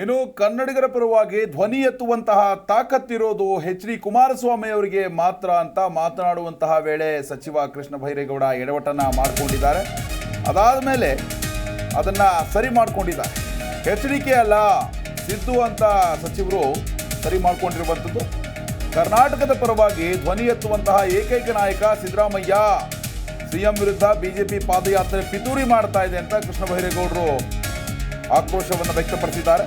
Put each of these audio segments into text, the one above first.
ಇನ್ನು ಕನ್ನಡಿಗರ ಪರವಾಗಿ ಧ್ವನಿ ಎತ್ತುವಂತಹ ತಾಕತ್ತಿರೋದು ಎಚ್ ಡಿ ಕುಮಾರಸ್ವಾಮಿ ಅವರಿಗೆ ಮಾತ್ರ ಅಂತ ಮಾತನಾಡುವಂತಹ ವೇಳೆ ಸಚಿವ ಕೃಷ್ಣ ಭೈರೇಗೌಡ ಎಡವಟನ್ನು ಮಾಡಿಕೊಂಡಿದ್ದಾರೆ. ಅದಾದ ಮೇಲೆ ಅದನ್ನು ಸರಿ ಮಾಡಿಕೊಂಡಿದ್ದಾರೆ. ಎಚ್ ಡಿ ಕೆ ಅಲ್ಲ, ಸಿದ್ದು ಅಂತ ಸಚಿವರು ಸರಿ ಮಾಡಿಕೊಂಡಿರುವಂಥದ್ದು. ಕರ್ನಾಟಕದ ಪರವಾಗಿ ಧ್ವನಿ ಎತ್ತುವಂತಹ ಏಕೈಕ ನಾಯಕ ಸಿದ್ದರಾಮಯ್ಯ ಸಿಎಂ ವಿರುದ್ಧ ಬಿಜೆಪಿ ಪಾದಯಾತ್ರೆ ಪಿತೂರಿ ಮಾಡ್ತಾ ಇದೆ ಅಂತ ಕೃಷ್ಣ ಬೈರೇಗೌಡರು ಆಕ್ರೋಶವನ್ನು ವ್ಯಕ್ತಪಡಿಸಿದ್ದಾರೆ.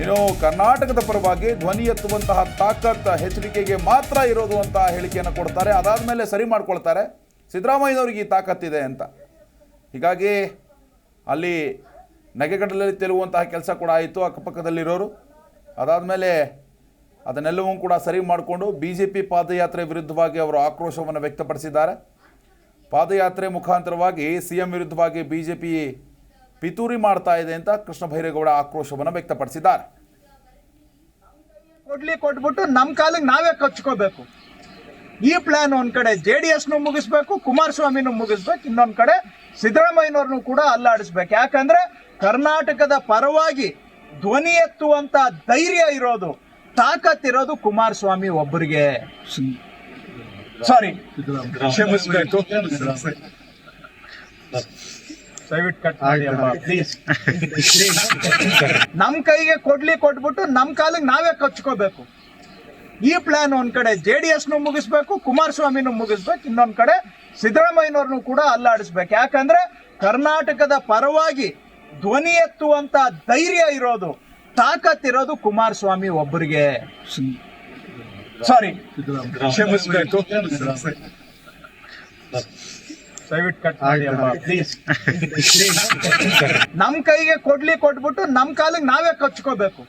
ಇನ್ನು ಕರ್ನಾಟಕದ ಪರವಾಗಿ ಧ್ವನಿ ಎತ್ತುವಂತಹ ತಾಕತ್ ಎಚ್ಚರಿಕೆಗೆ ಮಾತ್ರ ಇರೋದು ಅಂತ ಹೇಳಿಕೆಯನ್ನು ಕೊಡ್ತಾರೆ. ಅದಾದ ಮೇಲೆ ಸರಿ ಮಾಡ್ಕೊಳ್ತಾರೆ. ಸಿದ್ದರಾಮಯ್ಯನವ್ರಿಗೆ ಈ ತಾಕತ್ತಿದೆ ಅಂತ. ಹೀಗಾಗಿ ಅಲ್ಲಿ ನಗೆಗಡಲಲ್ಲಿ ತೆಲುವಂತಹ ಕೆಲಸ ಕೂಡ ಆಯಿತು ಅಕ್ಕಪಕ್ಕದಲ್ಲಿರೋರು. ಅದಾದಮೇಲೆ ಅದನ್ನೆಲ್ಲವೂ ಕೂಡ ಸರಿ ಮಾಡಿಕೊಂಡು ಬಿ ಜೆ ಪಿ ಪಾದಯಾತ್ರೆ ವಿರುದ್ಧವಾಗಿ ಅವರು ಆಕ್ರೋಶವನ್ನು ವ್ಯಕ್ತಪಡಿಸಿದ್ದಾರೆ. ಪಾದಯಾತ್ರೆ ಮುಖಾಂತರವಾಗಿ ಸಿ ಎಂ ವಿರುದ್ಧವಾಗಿ ಬಿ ಜೆ ಪಿ ಪಿತೂರಿ ಮಾಡ್ತಾ ಇದೆ ಅಂತ ಕೃಷ್ಣ ಬೈರೇಗೌಡ ಆಕ್ರೋಶವನ್ನು ವ್ಯಕ್ತಪಡಿಸಿದ್ದಾರೆ. ಕೊಡ್ಲಿ ಕೊಟ್ಬಿಟ್ಟು ನಮ್ ಕಾಲಿಗೆ ನಾವೇ ಕಚ್ಕೋಬೇಕು. ಈ ಪ್ಲಾನ್ ಒಂದ್ ಕಡೆ ಜೆ ಡಿ ಎಸ್ನು ಮುಗಿಸ್ಬೇಕು ಕುಮಾರಸ್ವಾಮಿನೂ ಮುಗಿಸ್ಬೇಕು ಇನ್ನೊಂದ್ ಕಡೆ ಸಿದ್ದರಾಮಯ್ಯನವ್ರನ್ನು ಕೂಡ ಅಲ್ಲಾಡಿಸ್ಬೇಕು. ಯಾಕಂದ್ರೆ ಕರ್ನಾಟಕದ ಪರವಾಗಿ ಧ್ವನಿ ಎತ್ತುವಂತ ಧೈರ್ಯ ಇರೋದು ತಾಕತ್ ಇರೋದು ಕುಮಾರಸ್ವಾಮಿ ಒಬ್ಬರಿಗೆ ಸಾರಿ ಕ್ಷಮಿಸ್ಬೇಕು. ದಯವಿಟ್ಟು ಕಟ್ ಮಾಡಿ ಅಮ್ಮ, please. ನಮ್ ಕೈಗೆ ಕೊಡ್ಲಿ ಕೊಟ್ಬಿಟ್ಟು ನಮ್ ಕಾಲಿಗೆ ನಾವೇ ಕಚ್ಕೋಬೇಕು. ಈ ಪ್ಲಾನ್ ಒಂದ್ ಕಡೆ ಜೆ ಡಿ ಎಸ್ನು ಮುಗಿಸ್ಬೇಕು ಕುಮಾರಸ್ವಾಮಿನೂ ಮುಗಿಸ್ಬೇಕು ಇನ್ನೊಂದ್ ಕಡೆ ಸಿದ್ದರಾಮಯ್ಯನವ್ರನ್ನು ಕೂಡ ಅಲ್ಲಾಡಿಸ್ಬೇಕು. ಯಾಕಂದ್ರೆ ಕರ್ನಾಟಕದ ಪರವಾಗಿ ಧ್ವನಿ ಎತ್ತುವಂತ ಧೈರ್ಯ ಇರೋದು ತಾಕತ್ ಇರೋದು ಕುಮಾರಸ್ವಾಮಿ ಒಬ್ಬರಿಗೆ ಸಾರಿ ಕ್ಷಮಿಸ್ಬೇಕು. ದಯವಿಟ್ಟು ಕಟ್ ಮಾಡಿ ಅಮ್ಮ, please. ನಮ್ ಕೈಗೆ ಕೊಡ್ಲಿ ಕೊಟ್ಬಿಟ್ಟು ನಮ್ ಕಾಲಿಗೆ ನಾವೇ ಕಚ್ಕೋಬೇಕು.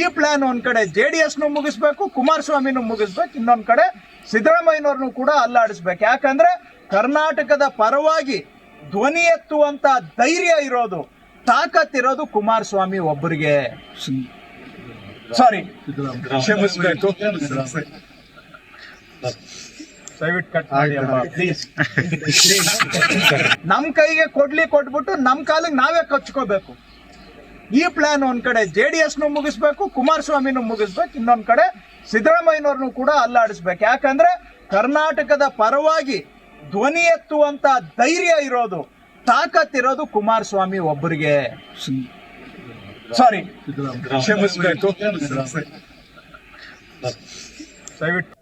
ಈ ಪ್ಲಾನ್ ಒಂದ್ ಕಡೆ ಜೆ ಡಿ ಎಸ್ನು ಮುಗಿಸ್ಬೇಕು ಕುಮಾರಸ್ವಾಮಿನೂ ಮುಗಿಸ್ಬೇಕು ಇನ್ನೊಂದ್ ಕಡೆ ಸಿದ್ದರಾಮಯ್ಯನವ್ರನ್ನು ಕೂಡ ಅಲ್ಲಾಡಿಸ್ಬೇಕು. ಯಾಕಂದ್ರೆ ಕರ್ನಾಟಕದ ಪರವಾಗಿ ಧ್ವನಿ ಎತ್ತುವಂತ ಧೈರ್ಯ ಇರೋದು ತಾಕತ್ ಇರೋದು ಕುಮಾರಸ್ವಾಮಿ ಒಬ್ಬರಿಗೆ ಸಾರಿ ಕ್ಷಮಿಸ್ಬೇಕು. ದಯವಿಟ್ಟು ಕಟ್ ಮಾಡಿ ಅಮ್ಮ, please. ನಮ್ ಕೈಗೆ ಕೊಡ್ಲಿ ಕೊಟ್ಬಿಟ್ಟು ನಮ್ ಕಾಲಿಗೆ ನಾವೇ ಕಚ್ಕೋಬೇಕು. ಈ ಪ್ಲಾನ್ ಒಂದ್ ಕಡೆ ಜೆ ಡಿ ಎಸ್ನು ಮುಗಿಸ್ಬೇಕು ಕುಮಾರಸ್ವಾಮಿನೂ ಮುಗಿಸ್ಬೇಕು ಇನ್ನೊಂದ್ ಕಡೆ ಸಿದ್ದರಾಮಯ್ಯನವ್ರನ್ನು ಕೂಡ ಅಲ್ಲಾಡಿಸ್ಬೇಕು. ಯಾಕಂದ್ರೆ ಕರ್ನಾಟಕದ ಪರವಾಗಿ ಧ್ವನಿ ಎತ್ತುವಂತ ಧೈರ್ಯ ಇರೋದು ತಾಕತ್ ಇರೋದು ಕುಮಾರಸ್ವಾಮಿ ಒಬ್ಬರಿಗೆ ಸಾರಿ ಕ್ಷಮಿಸ್ಬೇಕು. ದಯವಿಟ್ಟು